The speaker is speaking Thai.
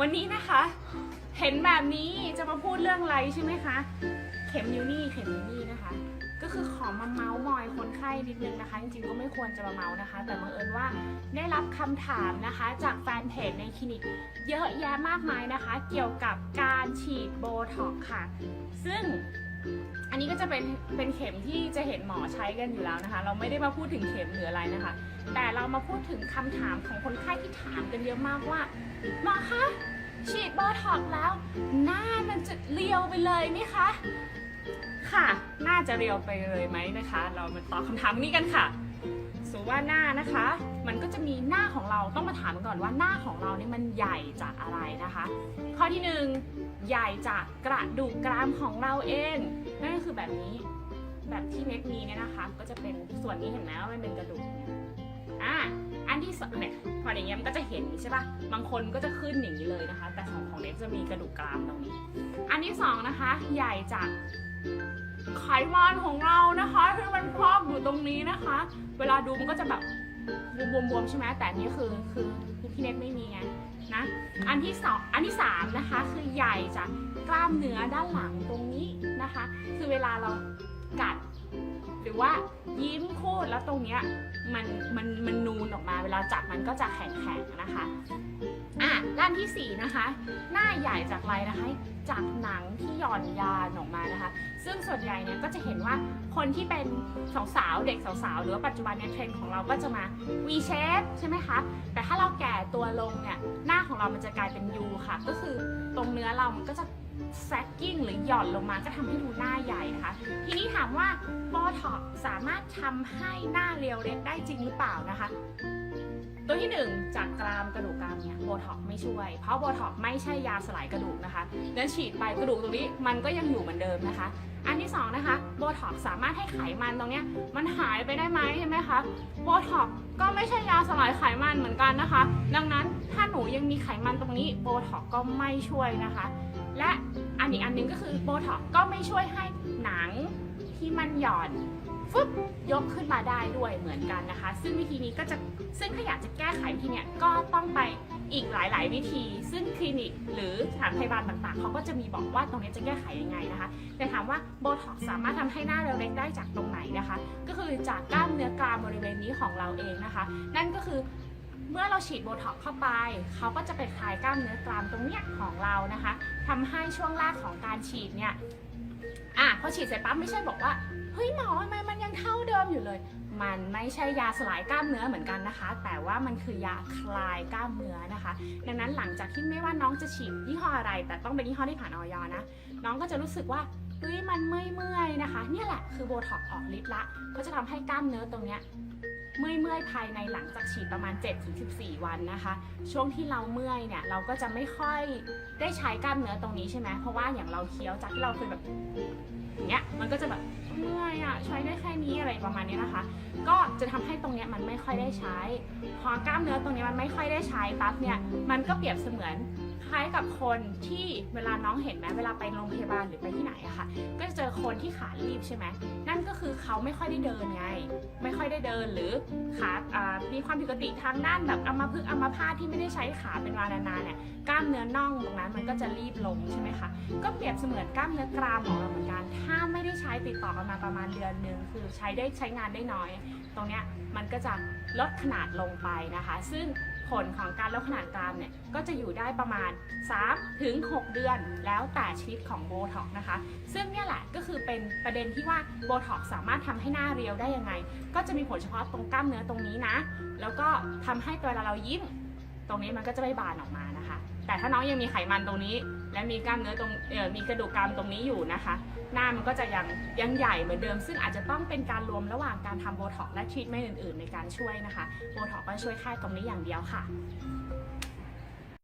วันนี้นะคะ เห็นแบบนี้จะมาพูดเรื่องอะไรใช่ไหมคะ เข็มอยู่นี่เข็มอยู่นี่นะคะ ก็คือขอมาเมาส์มอยคนไข้นิดนึงนะคะ จริงๆก็ไม่ควรจะมาเมาส์นะคะ แต่บังเอิญว่าได้รับคำถามนะคะ จากแฟนเพจในคลินิก เยอะแยะมากมายนะคะ เกี่ยวกับการฉีดโบท็อกค่ะ ซึ่ง อันนี้ก็จะเป็นเป็นเข็มที่จะเห็นหมอใช้กันอยู่แล้วนะคะ เราไม่ได้มาพูดถึงเข็มหรืออะไรนะคะ แต่เรามาพูดถึงคำถามของคนไข้ที่ถามกันเยอะมากว่าหมอคะฉีดโบท็อกแล้ว หน้ามันจะเรียวไปเลยไหมคะ ค่ะ น่าจะเรียวไปเลยไหมนะคะ เรามาตอบคำถามนี้กันค่ะ สมมติว่าหน้านะคะ มันก็จะมีหน้าของเราต้องมาถามกันก่อนว่าหน้าของเราเนี่ยมันใหญ่จากอะไรนะคะ ข้อที่หนึ่งใหญ่จากกระดูกกรามของเราเองนั่นก็คือแบบนี้แบบที่เน็ตมีเนี่ยนะคะ ก็จะเป็นส่วนนี้เห็นไหมว่ามันเป็นกระดูกเนี่ยอะอันที่สองเนี่ยพออย่างเงี้ยมันก็จะเห็นใช่ปะบางคนก็จะขึ้นอย่างนี้เลยนะคะ แต่ของของเน็ตจะมีกระดูกกรามตรงนี้ อันที่สองนะคะ ใหญ่จาก ไขมันของเรานะคะที่มันครอบอยู่ตรงนี้นะคะ เวลาดูมันก็จะแบบบวมๆใช่ไหมแต่นี้คือคือคือพี่เน็ตไม่มีไงนะอันที่สองอันที่สามนะคะคือใหญ่จากกล้ามเนื้อด้านหลังตรงนี้นะคะ คือเวลาเรา หรือว่ายิ้มพูดแล้วตรงเนี้ยมันมันมันนูนออกมา เวลาจับมันก็จะแข็งๆนะคะอะด้านที่สี่นะคะ หน้าใหญ่จากอะไรนะคะ จากหนังที่หย่อนยานออกมานะคะ ซึ่งส่วนใหญ่เนี่ยก็จะเห็นว่าคนที่เป็นสาวๆเด็กสาวๆหรือว่าปัจจุบันเนี่ยเทรนด์ของเราก็จะมา V shape ใช่ไหมคะ แต่ถ้าเราแก่ตัวลงเนี่ยหน้าของเรามันจะกลายเป็น U ค่ะ ก็คือตรงเนื้อเรามันก็จะ แซกกิ้งหรือหย่อนลงมาก็ทำให้ดูหน้าใหญ่นะคะ ทีนี้ถามว่าโบท็อกสามารถทำให้หน้าเรียวเล็กได้จริงหรือเปล่านะคะ ตัวที่หนึ่งจากกรามกระดูกกรามเนี่ยโบท็อกไม่ช่วย เพราะโบท็อกไม่ใช่ยาสลายกระดูกนะคะนั้นฉีดไปกระดูกตรงนี้มันก็ยังอยู่เหมือนเดิมนะคะ อันที่สองนะคะโบท็อกสามารถให้ไขมันตรงเนี้ยมันหายไปได้ไหมใช่ไหมคะโบท็อกก็ไม่ใช่ยาสลายไขมันเหมือนกันนะคะ ดังนั้นถ้าหนูยังมีไขมันตรงนี้โบท็อกก็ไม่ช่วยนะคะ และอันอีกอันหนึงก็คือโบท็อกก็ไม่ช่วยให้หนังที่มันหย่อนฟึบยกขึ้นมาได้ด้วยเหมือนกันนะคะ ซึ่งวิธีนี้ก็จะซึ่งถ้าอยากจะแก้ไขวิธีเนี้ยก็ต้องไปอีกหลาย ๆ วิธี ซึ่งคลินิกหรือสถานพยาบาลต่าง ๆเขาก็จะมีบอกว่าตรงนี้จะแก้ไขยังไงนะคะ แต่ถามว่าโบท็อกสามารถทำให้หน้าเราเล็กได้จากตรงไหนนะคะ ก็คือจากกล้ามเนื้อกรามบริเวณนี้ของเราเองนะคะ นั่นก็คือ เมื่อเราฉีดโบท็อกเข้าไป เขาก็จะไปคลายกล้ามเนื้อกรามตรงเนี้ยของเรานะคะทำให้ช่วงแรกของการฉีดเนี่ยอะพอฉีดเสร็จปั๊บไม่ใช่บอกว่าเฮ้ยหมอทำไมมันยังเท่าเดิมอยู่เลย มันไม่ใช่ยาสลายกล้ามเนื้อเหมือนกันนะคะ แต่ว่ามันคือยาคลายกล้ามเนื้อนะคะ ดังนั้นหลังจากที่ไม่ว่าน้องจะฉีดยี่ห้ออะไร แต่ต้องเป็นยี่ห้อที่ผ่านออยนะ น้องก็จะรู้สึกว่าเฮ้ยมันเมื่อยเมื่อยๆนะคะ เนี่ยแหละคือโบท็อกออกฤทธิ์ละก็จะทำให้กล้ามเนื้อตรงเนี้ย เมื่อยเมื่อยภายในหลังจากฉีดประมาณ 7-14 วันนะคะ ช่วงที่เราเมื่อยเนี่ยเราก็จะไม่ค่อยได้ใช้กล้ามเนื้อตรงนี้ใช่ไหมเพราะว่าอย่างเราเคี้ยวจากที่เราเคยแบบอย่างเงี้ยมันก็จะแบบเมื่อยอะใช้ได้แค่นี้อะไรประมาณนี้นะคะ ก็จะทำให้ตรงเนี้ยมันไม่ค่อยได้ใช้ พอกล้ามเนื้อตรงนี้มันไม่ค่อยได้ใช้ปั๊บเนี่ยมันก็เปรียบเสมือน คล้ายกับคนที่เวลาน้องเห็นไหมเวลาไปโรงพยาบาลหรือไปที่ไหนอะค่ะ ก็จะเจอคนที่ขาลีบใช่ไหมนั่นก็คือเขาไม่ค่อยได้เดินไง ไม่ค่อยได้เดินหรือขามีความผิดปกติทางด้านแบบอัมพฤกษ์อัมพาตที่ไม่ได้ใช้ขาเป็นเวลานานๆเนี่ยกล้ามเนื้อน่องตรงนั้นมันก็จะรีบลงใช่ไหมคะก็เปรียบเสมือนกล้ามเนื้อกรามของเราเหมือนกัน ถ้าไม่ได้ใช้ติดต่อกันมาประมาณเดือนหนึ่งคือใช้ได้ใช้งานได้น้อย ตรงเนี้ยมันก็จะลดขนาดลงไปนะคะ ซึ่ง ผลของการลดขนาดกรามเนี่ยก็จะอยู่ได้ประมาณ 3 ถึง 6 เดือนแล้วแต่ชนิดของโบท็อกนะคะ ซึ่งเนี่ยแหละก็คือเป็นประเด็นที่ว่าโบท็อกสามารถทำให้หน้าเรียวได้ยังไง ก็จะมีผลเฉพาะตรงกล้ามเนื้อตรงนี้นะ แล้วก็ทำให้ตัวลาเรายิ้ม ตรงนี้มันก็จะไม่บานออกมานะคะ แต่ถ้าน้องยังมีไขมันตรงนี้ และมีกล้ามเนื้อตรงเออมีกระดูกกรามตรงนี้อยู่นะคะ หน้ามันก็จะยังยังใหญ่เหมือนเดิม ซึ่งอาจจะต้องเป็นการรวมระหว่างการทำโบท็อกและทรีทเมนต์อื่นๆ ในการช่วยนะคะโบท็อกก็ช่วยแค่ตรงนี้อย่างเดียวค่ะ